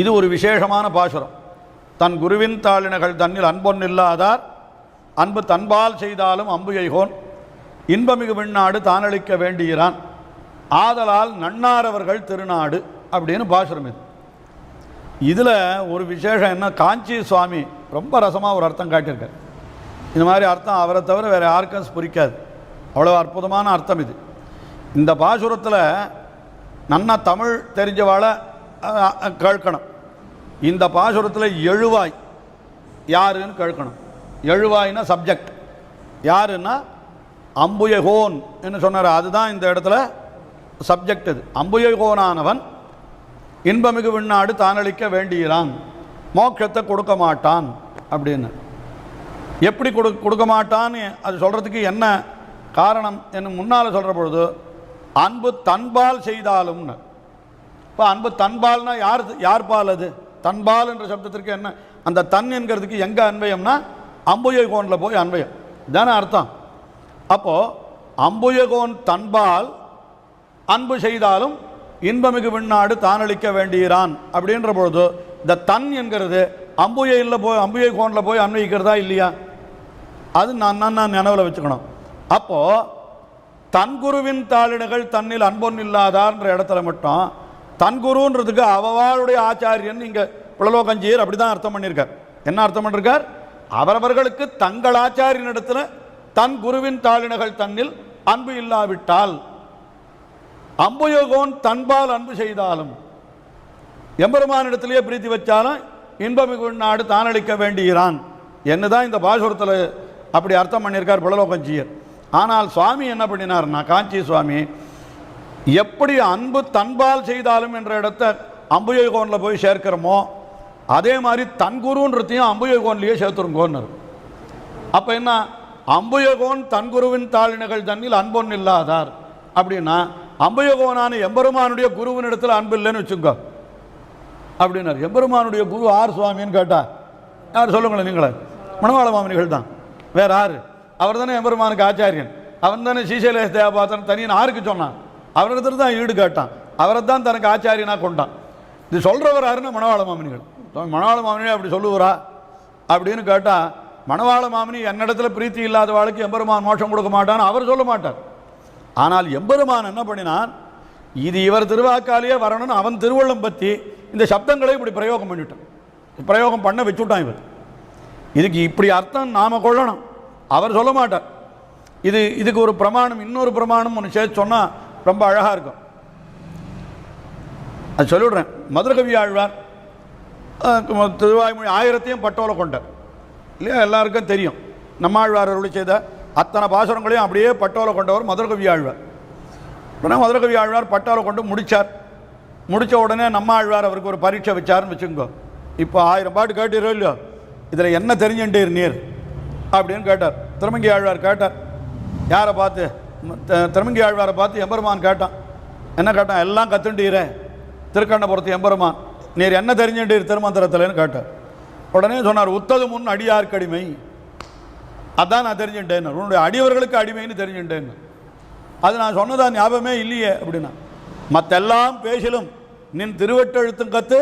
இது ஒரு விசேஷமான பாசுரம். தன் குருவின் தாளினகள் தன்னில் அன்பொன்னில்லாதார் அன்பு தன்பால் செய்தாலும் அம்பு எய்கோன். இன்பமிகு விண்ணாடு தானளிக்க வேண்டுகிறான் ஆதலால் நன்னாரவர்கள் திருநாடு அப்படின்னு பாசுரம் இது. இதில் ஒரு விசேஷம் என்ன காஞ்சி சுவாமி ரொம்ப ரசமாக ஒரு அர்த்தம் காட்டியிருக்கார். இந்த மாதிரி அர்த்தம் அவரை தவிர வேறு யாருக்கும் ஸ்புரிக்காது அவ்வளோ அற்புதமான அர்த்தம் இது. இந்த பாசுரத்தில் நன்னா தமிழ் தெரிஞ்சவாளை கேட்கணும் இந்த பாசுரத்தில் எழுவாய். யாருன்னு கேட்கணும் எழுவாய்னா சப்ஜெக்ட் யாருன்னா? அம்புயகோன் என்று சொன்னார். அதுதான் இந்த இடத்துல சப்ஜெக்ட் இது. அம்புயகோனானவன் இன்பமிகு விண்ணாடு தானளிக்க வேண்டியிறான் மோட்சத்தை கொடுக்க மாட்டான் அப்படின்னு. எப்படி கொடு கொடுக்க மாட்டான்னு அது சொல்கிறதுக்கு என்ன காரணம் என்று முன்னால் சொல்கிற பொழுது அன்பு தன்பால் செய்தாலும்னு. இப்போ அன்பு தன்பால்னா யார் யார் பால் அது? தன்பால் என்ற சப்தத்திற்கு என்ன? அந்த தன் என்கிறதுக்கு எங்கே அன்வயம்னா அம்புயகோனில் போய் அன்வயம் தானே அர்த்தம். அப்போது அம்புயகோன் தன்பால் அன்பு செய்தாலும் இன்பமிகு விண்ணாடு தானளிக்க வேண்டியிறான் அப்படின்ற பொழுது இந்த தன் என்கிறது அம்புயையில் போய் அம்புயை கோனில் போய் அன்வயிக்கிறதா இல்லையா? அது நான் நான் நான் நினைவில் வச்சுக்கணும். அப்போது தன் குருவின் தாளிடுகள் தன்னில் அன்பொன் இல்லாதார்ன்ற இடத்துல மட்டும் தன் குருன்றதுக்கு அவவாளுடைய ஆச்சாரியன் இங்கே புலலோகஞ்சியர் அப்படி தான் அர்த்தம் பண்ணியிருக்கார். என்ன அர்த்தம் பண்ணிருக்கார்? அவரவர்களுக்கு தங்கள் ஆச்சாரியனிடத்தில் தன் குருவின் தாளினகள் தன்னில் அன்பு இல்லாவிட்டால் அம்புயோகோன் தன்பால் அன்பு செய்தாலும் எம்பெருமானிடத்திலேயே பிரீத்தி வச்சாலும் இன்பமிகு நாடு தானளிக்க வேண்டுகிறான். என்னதான் இந்த பாசுரத்தில் அப்படி அர்த்தம் பண்ணியிருக்கார் புலலோகஞ்சியர் ஆனால் சுவாமி என்ன பண்ணினார்னா காஞ்சி சுவாமி எப்படி அன்பு தன்பால் செய்தாலும் என்ற இடத்த அம்புயோகோனில் போய் சேர்க்கிறோமோ அதே மாதிரி தன் குருன்றதையும் அம்புயோகோன்லேயே சேர்த்துருங்கோன்னு அப்போ என்ன? அம்புயகோன் தன் குருவின் தாளினகள் தன்னில் அன்பொன் இல்லாதார். அப்படின்னா அம்புயகோனான எம்பெருமானுடைய குருவின் இடத்துல அன்பு இல்லைன்னு வச்சுக்கோ. அப்படின்னார். எம்பெருமானுடைய குரு ஆர் சுவாமின்னு கேட்டா யார் சொல்லுங்களேன் நீங்களே? மணவாள மாமனிகள் தான். வேற ஆறு அவர் தானே எம்பெருமானுக்கு ஆச்சாரியன். அவன் தானே ஸ்ரீசைலேஷ தேவபாத்திரன் தனியன் ஆருக்கு சொன்னான்? அவரிடத்துல தான் ஈடு கேட்டான். அவரை தான் தனக்கு ஆச்சாரியனாக கொண்டான். இது சொல்கிறவர் யாருன்னா மணவாள மாமனிகள். மணவாள மாமனிகள் அப்படி சொல்லுவாரா? அப்படின்னு கேட்டால் மணவாள மாமனி என்னிடத்துல பிரீத்தி இல்லாத வாழ்க்கை எம்பெருமான் மோஷம் கொடுக்க மாட்டான்னு அவர் சொல்ல மாட்டார். ஆனால் எம்பெருமான் என்ன பண்ணினான் இது இவர் திருவாக்காலேயே வரணும்னு அவன் திருவள்ளம் பற்றி இந்த சப்தங்களை இப்படி பிரயோகம் பண்ணிவிட்டான் பிரயோகம் பண்ண வச்சுட்டான் இவர். இதுக்கு இப்படி அர்த்தம் நாம் கொள்ளணும். அவர் சொல்ல மாட்டார். இது இதுக்கு ஒரு பிரமாணம் இன்னொரு பிரமாணம் ஒன்று சேர்த்து சொன்னால் ரொம்ப அழகாக இருக்கும். அது சொல்லிவிடுறேன். மதுரகவி ஆழ்வார் திருவாய்மொழி ஆயிரத்தையும் பட்டோலை கொண்டார். இல்லையா? எல்லாருக்கும் தெரியும். நம்மாழ்வார் அருளி செய்த அத்தனை பாசுரங்களையும் அப்படியே பட்டோலை கொண்டவர் மதுரகவி ஆழ்வார். உடனே மதுரகவி ஆழ்வார் பட்டோலை கொண்டு முடிச்சார். முடித்த உடனே நம்ம ஆழ்வார் அவருக்கு ஒரு பரீட்சை வச்சாருன்னு வச்சுங்கோ இப்போ ஆயிரம் பாட்டு கேட்டீரோ இல்லையோ? இதில் என்ன தெரிஞ்சுட்டீர் நீர்? அப்படின்னு கேட்டார். திருமங்கி ஆழ்வார் கேட்டார். யாரை பார்த்து? திருமங்கி ஆழ்வாரை பார்த்து எம்பெருமான் கேட்டான். என்ன கேட்டான்? எல்லாம் கத்துண்டீரே. திருக்கண்ணபுரத்து எம்பெருமான். நீர் என்ன தெரிஞ்சுட்டீர் திருமந்திரத்தில்னு கேட்டார். உடனே சொன்னார் உத்தது முன் அடியார் கடிமை அதான் நான் தெரிஞ்சுட்டேன் உன்னுடைய அடியவர்களுக்கு அடிமைன்னு தெரிஞ்சுட்டேன் அது நான் சொன்னதா ஞாபகமே இல்லையே அப்படின்னா. மற்றெல்லாம் பேசிலும் நின் திருவெட்டெழுத்தும் கற்று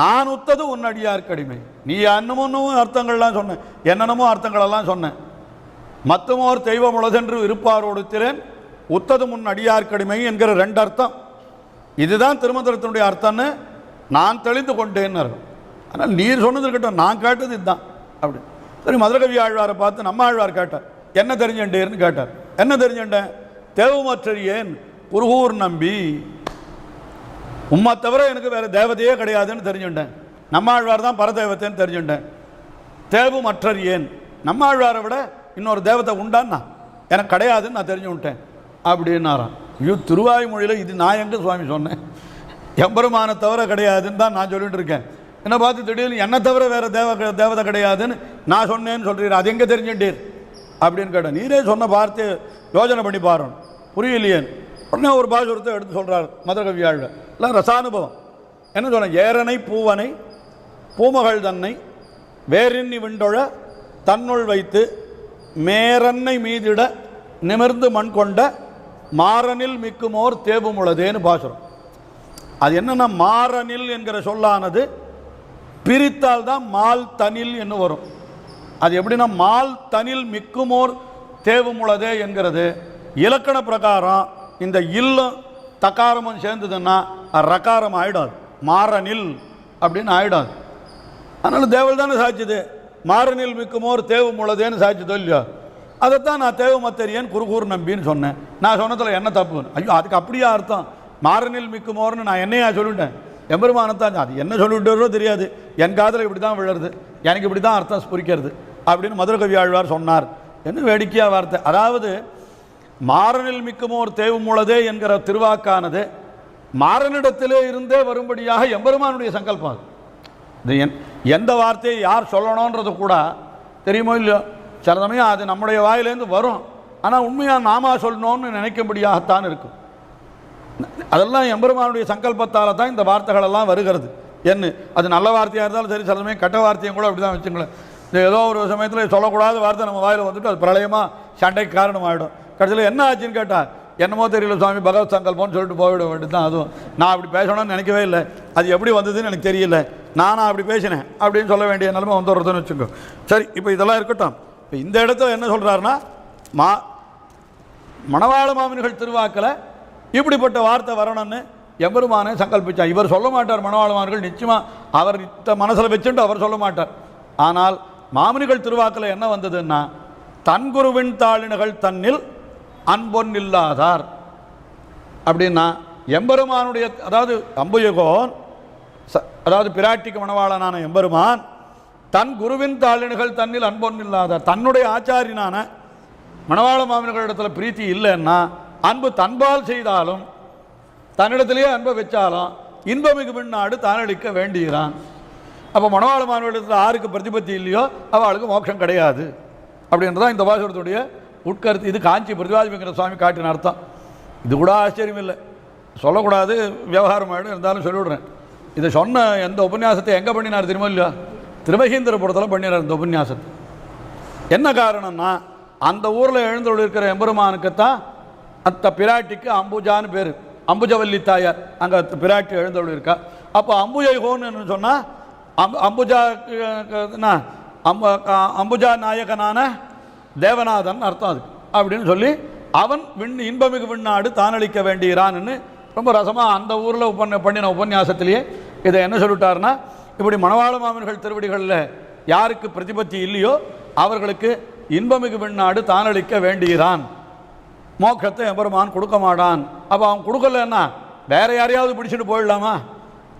நான் உத்தது உன் அடியார் கடிமை நீ அன்னமும் அர்த்தங்கள்லாம் சொன்னேன் என்னென்னமோ அர்த்தங்களெல்லாம் சொன்னேன் மத்தமோர் தெய்வம் உலகென்று இருப்பாரோடு திறன் உத்தது முன் அடியார் கடுமை என்கிற ரெண்டு அர்த்தம். இதுதான் திருமந்திரத்தினுடைய அர்த்தம்னு நான் தெளிந்து கொண்டேன்னு அர்த்தம் ஆனால் நீர் சொன்னது இருக்கட்டும் நான் கேட்டது இதுதான். அப்படி. சரி மதுரகவி ஆழ்வாரை பார்த்து நம்ம ஆழ்வார் கேட்டார். என்ன தெரிஞ்சுட்டேன்னு கேட்டார். என்ன தெரிஞ்சுட்டேன் தேவமற்றறியேன் குருகூர் நம்பி. உம்மை தவிர எனக்கு வேறு தேவதையே கிடையாதுன்னு தெரிஞ்சுட்டேன் நம்மாழ்வார் தான் பரதேவத்தைன்னு தெரிஞ்சுட்டேன் தேவு மற்றறியேன் நம்மாழ்வாரை விட இன்னொரு தேவதை உண்டான்னா? எனக்கு கிடையாதுன்னு நான் தெரிஞ்சு விட்டேன். அப்படின்னாரான் ஐயோ திருவாய்மொழியில் இது நான் எங்கே சுவாமி சொன்னேன்? எம்பெருமானை தவிர கிடையாதுன்னு தான் நான் சொல்லிட்டு இருக்கேன். என்னை பார்த்து திடீர்னு என்னை தவிர வேறு தேவ தேவதை கிடையாதுன்னு நான் சொன்னேன்னு சொல்கிறீர் அது எங்கே தெரிஞ்சுட்டீர்? அப்படின்னு கேட்டேன். நீரே சொன்ன பார்த்து யோசனை பண்ணி பாருன் புரியலையே உடனே ஒரு பாசுரத்தை எடுத்து சொல்கிறார் மதுரகவி ஆழ்வார் எல்லாம் ரசானுபவம். என்ன சொன்ன? ஏரனை பூவனை பூமகள் தன்னை வேறின்னி விண்டொழ தன்னுள் வைத்து மேரன்னை மீதிட நிமிர்ந்து மண் கொண்ட மாறனில் மிக்குமோர் தேபுமுளதேன்னு பாசுரம். அது என்னன்னா மாறனில் என்கிற சொல்லானது பிரித்தால் தான் மால் தனில் என்று வரும். அது எப்படின்னா மால் தனில் மிக்குமோர் தேவுமுளதே என்கிறது. இலக்கண பிரகாரம் இந்த இல்லம் தக்காரமும் சேர்ந்ததுன்னா அது ரகாரம் ஆயிடாது. மாறனில் அப்படின்னு ஆயிடாது. அதனால் தேவல் தானே சாட்சிது மாறனில் மிக்குமோர் தேவும் உள்ளதேன்னு சாட்சி இல்லையோ அதைத்தான் நான் தேவமத்தரியன் குறுகூர் நம்பின்னு சொன்னேன். நான் சொன்னதில் என்ன தப்பு? ஐயோ அதுக்கு அப்படியே அர்த்தம்? மாறனில் மிக்குமோர்னு நான் என்னையா சொல்லிட்டேன்? எம்பெருமானத்தான் அது என்ன சொல்லிவிட்டாரோ தெரியாது. என் காதில் இப்படி தான் விழுறது. எனக்கு இப்படி தான் அர்த்தம் ஸ்புரிக்கிறது. அப்படின்னு மதுரகவி ஆழ்வார் சொன்னார். என்ன வேடிக்கையாக வார்த்தை. அதாவது மாறனில் மிக்குமோர் உள்ளதே என்கிற திருவாக்கானது மாறனிடத்திலே இருந்தே வரும்படியாக எம்பெருமானுடைய சங்கல்பம் அது. இது என் எந்த வார்த்தையை யார் சொல்லணுன்றது கூட தெரியுமோ இல்லையோ? சில சமயம் அது நம்முடைய வாயிலேருந்து வரும். ஆனால் உண்மையாக நாமா சொல்லணும்னு நினைக்கும்படியாகத்தான் இருக்கும். அதெல்லாம் எம்பெருமானுடைய சங்கல்பத்தால் தான் இந்த வார்த்தைகள் எல்லாம் வருகிறது. என்ன? அது நல்ல வார்த்தையாக இருந்தாலும் சரி சில சமயம் கெட்ட வார்த்தையும் கூட அப்படி தான் வச்சுங்களேன். இந்த ஏதோ ஒரு சமயத்தில் சொல்லக்கூடாத வார்த்தை நம்ம வாயில் வந்துட்டு அது பிரளயமாக சண்டைக்கு காரணமாகிடும் கடைசியில் என்ன ஆச்சுன்னு கேட்டால் என்னமோ தெரியல சுவாமி பகவத் சங்கல்பம்னு சொல்லிட்டு போயிட வேண்டியது தான் அதுவும் நான் அப்படி பேசணும்னு நினைக்கவே இல்லை. அது எப்படி வந்ததுன்னு எனக்கு தெரியல. நானா அப்படி பேசினேன் அப்படின்னு சொல்ல வேண்டிய நிலைமை வந்துடுறதுன்னு வச்சுக்கோ. சரி இப்போ இதெல்லாம் இருக்கட்டும். இப்போ இந்த இடத்துல என்ன சொல்கிறாருன்னா மா மணவாள மாமன்கள் திருவாக்கில் இப்படிப்பட்ட வார்த்தை வரணும்னு எம்பெருமானே சங்கல்பிச்சார். இவர் சொல்ல மாட்டார் மணவாள நிச்சயமாக அவர் இத்த மனசில் வச்சுட்டு அவர் சொல்ல மாட்டார். ஆனால் மாமனிகள் திருவாக்கில் என்ன வந்ததுன்னா தன் குருவின் தாளினகள் தன்னில் அன்பொன் இல்லாதார் அப்படின்னா எம்பெருமானுடைய அதாவது அம்புயகோன் ச- அதாவது பிராட்டிக்கு மணவாளனான எம்பெருமான் தன் குருவின் தாளினுகள் தன்னில் அன்பொன் இல்லாதார் தன்னுடைய ஆச்சாரியனான மணவாள மாமன்களிடத்தில் பிரீத்தி இல்லைன்னா அன்பு தன்பால் செய்தாலும் தன்னிடத்திலேயே அன்பை வச்சாலும் இன்பமிகு பின்னாடு தானளிக்க வேண்டுகிறான் அப்போ மணவாள மாணவர்களிடத்தில் ஆருக்கு பிரதிபத்தி இல்லையோ அவளுக்கு மோட்சம் கிடையாது. அப்படின்றதான் இந்த பாசுரத்துடைய உட்கருத்து இது காஞ்சி பிரதிபாதிங்கிற சுவாமி காட்டின அர்த்தம். இது கூட ஆச்சரியம் இல்லை. சொல்லக்கூடாது விவகாரம் ஆகிடும் இருந்தாலும் சொல்லிவிடுறேன். இதை சொன்ன எந்த உபன்யாசத்தை எங்கே பண்ணினார் திரும்ப இல்லையா? திருமகேந்திரபுரத்தில் பண்ணினார் இந்த உபன்யாசத்தை. என்ன காரணம்னா அந்த ஊரில் எழுந்தோடு இருக்கிற எம்பெருமானுக்குத்தான் அந்த பிராட்டிக்கு அம்புஜான்னு பேர். அம்புஜவல்லி தாயார் அங்கே பிராட்டி எழுந்தோடு இருக்கா. அப்போ அம்புஜை ஹோன்னு சொன்னால் அம்பு அம்புஜா என்ன, அம்பு அம்புஜா நாயகனான தேவநாதன் அர்த்தம் அதுக்கு அப்படின்னு சொல்லி அவன் விண் இன்பமிகு விண்ணாடு தானளிக்க வேண்டுகிறான்னு ரொம்ப ரசமாக அந்த ஊரில் உபன்ன பண்ணின உபன்யாசத்திலேயே இதை என்ன சொல்லிட்டாருன்னா இப்படி மணவாள மாமன்கள் திருவடிகளில் யாருக்கு பிரதிபத்தி இல்லையோ அவர்களுக்கு இன்பமிகு விண்ணாடு தானளிக்க வேண்டுகிறான். மோட்சத்தை எம்பெருமான் கொடுக்க மாட்டான். அப்போ அவன் கொடுக்கலன்னா வேறு யாரையாவது பிடிச்சிட்டு போயிடலாமா?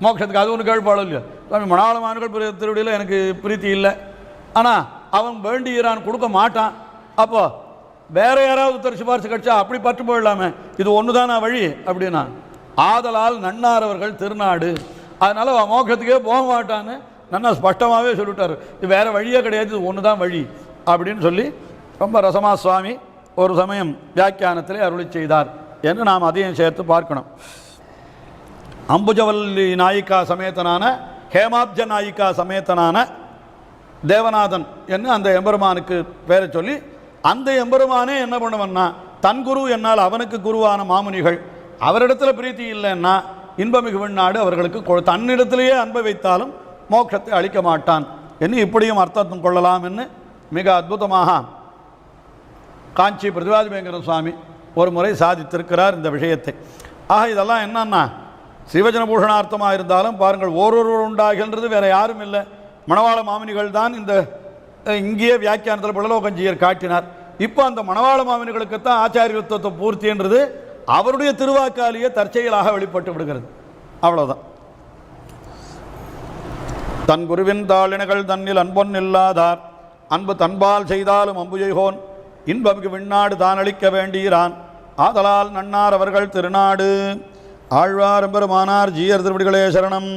மோட்சத்துக்கு அது ஒன்று கேள்விப்பாடும் இல்லையோ? சுவாமி மணவாள மாமன்கள் திருவடியில் எனக்கு பிரீத்தி இல்லை. ஆனால் அவன் வேண்டுகிறான் கொடுக்க மாட்டான். அப்போ வேற யாராவது ஒருத்தர் சிபாரிசு கிடைச்சா அப்படி பற்று போயிடலாமே. இது ஒன்று தானா வழி? அப்படின்னா ஆதலால் நன்னார் அவர்கள் திருநாடு. அதனால் அவன் மோக்கத்துக்கே போக மாட்டான்னு நன்னா ஸ்பஷ்டமாகவே சொல்லிட்டார். இது வேறு வழியே கிடையாது இது ஒன்று தான் வழி. அப்படின்னு சொல்லி ரொம்ப ரசமா சுவாமி ஒரு சமயம் வியாக்கியானத்திலே அருளி செய்தார் என்று நாம் அதையும் சேர்த்து பார்க்கணும். அம்புஜவல்லி நாயிக்கா சமேத்தனான ஹேமாப்ஜ நாயிக்கா சமேத்தனான தேவநாதன் என்று அந்த எம்பெருமானுக்கு பேரை சொல்லி அந்த எம்பெருமானே என்ன பண்ணுவன்னா தன் குரு என்னால் அவனுக்கு குருவான மாமுனிகள் அவரிடத்துல பிரீத்தி இல்லைன்னா இன்பமிகு விண்ணாடு அவர்களுக்கு கொ- தன்னிடத்திலேயே அன்பை வைத்தாலும் மோட்சத்தை அளிக்க மாட்டான் என்று இப்படியும் அர்த்தம் கொள்ளலாம் என்று மிக அற்புதமாக காஞ்சி பிரதிவாதிபேங்கர சுவாமி ஒரு முறை சாதித்திருக்கிறார் இந்த விஷயத்தை. ஆக இதெல்லாம் என்னன்னா சிவஜன பூஷணார்த்தமாக இருந்தாலும் பாருங்கள் ஓரொருவர் உண்டாகின்றது வேறு யாரும் இல்லை. மணவாள மாமினிகள் தான் இந்த இங்கேயே வியாக்கியானத்தில் புலலோகஞ்சியர் காட்டினார். இப்போ அந்த மணவாள மாமினிகளுக்குத்தான் ஆச்சாரியத்துவத்தை பூர்த்தின்றது. அவருடைய திருவாக்காலேயே தற்செயலாக வெளிப்பட்டு விடுகிறது. அவ்வளோதான் தன் குருவின் தாளினகள் தன்னில் அன்பொன் இல்லாதார் அன்பு தன்பால் செய்தாலும் அம்புஜெய்கோன் இன்பமிகு விண்ணாடு தான் அளிக்க வேண்டுகிறான் ஆதலால் நன்னார் அவர்கள் திருநாடு. ஆழ்வார் பெருமானார் ஜீயர் திருவடிகளே சரணம்.